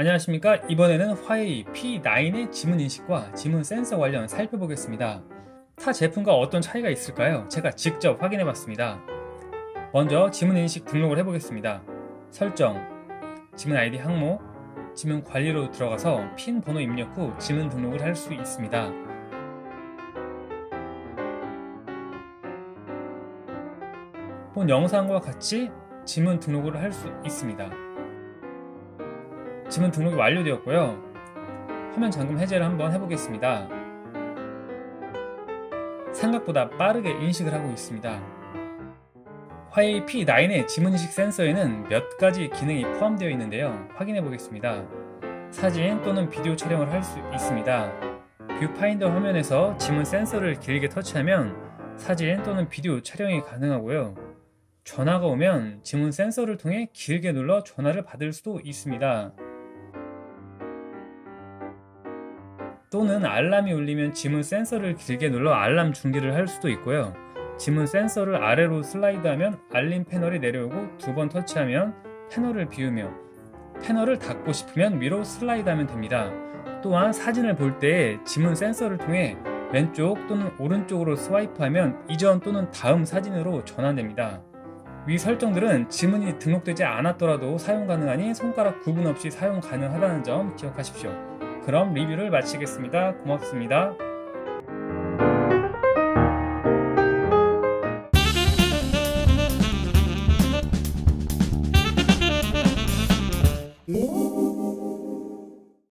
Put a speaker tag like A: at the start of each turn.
A: 안녕하십니까? 이번에는 화웨이 P9의 지문 인식과 지문 센서 관련 살펴보겠습니다. 타 제품과 어떤 차이가 있을까요? 제가 직접 확인해 봤습니다. 먼저 지문 인식 등록을 해보겠습니다. 설정 지문 아이디 항목 지문 관리로 들어가서 핀 번호 입력 후 지문 등록을 할 수 있습니다. 본 영상과 같이 지문 등록을 할 수 있습니다 지문 등록이 완료되었고요. 화면 잠금 해제를 한번 해보겠습니다. 생각보다 빠르게 인식을 하고 있습니다. 화웨이 P9의 지문 인식 센서에는 몇 가지 기능이 포함되어 있는데요. 확인해 보겠습니다. 사진 또는 비디오 촬영을 할 수 있습니다. 뷰파인더 화면에서 지문 센서를 길게 터치하면 사진 또는 비디오 촬영이 가능하고요. 전화가 오면 지문 센서를 통해 길게 눌러 전화를 받을 수도 있습니다. 또는 알람이 울리면 지문 센서를 길게 눌러 알람 중지를 할 수도 있고요. 지문 센서를 아래로 슬라이드하면 알림 패널이 내려오고 두 번 터치하면 패널을 비우며 패널을 닫고 싶으면 위로 슬라이드하면 됩니다. 또한 사진을 볼 때 지문 센서를 통해 왼쪽 또는 오른쪽으로 스와이프하면 이전 또는 다음 사진으로 전환됩니다. 위 설정들은 지문이 등록되지 않았더라도 사용 가능하니 손가락 구분 없이 사용 가능하다는 점 기억하십시오. 그럼 리뷰를 마치겠습니다. 고맙습니다.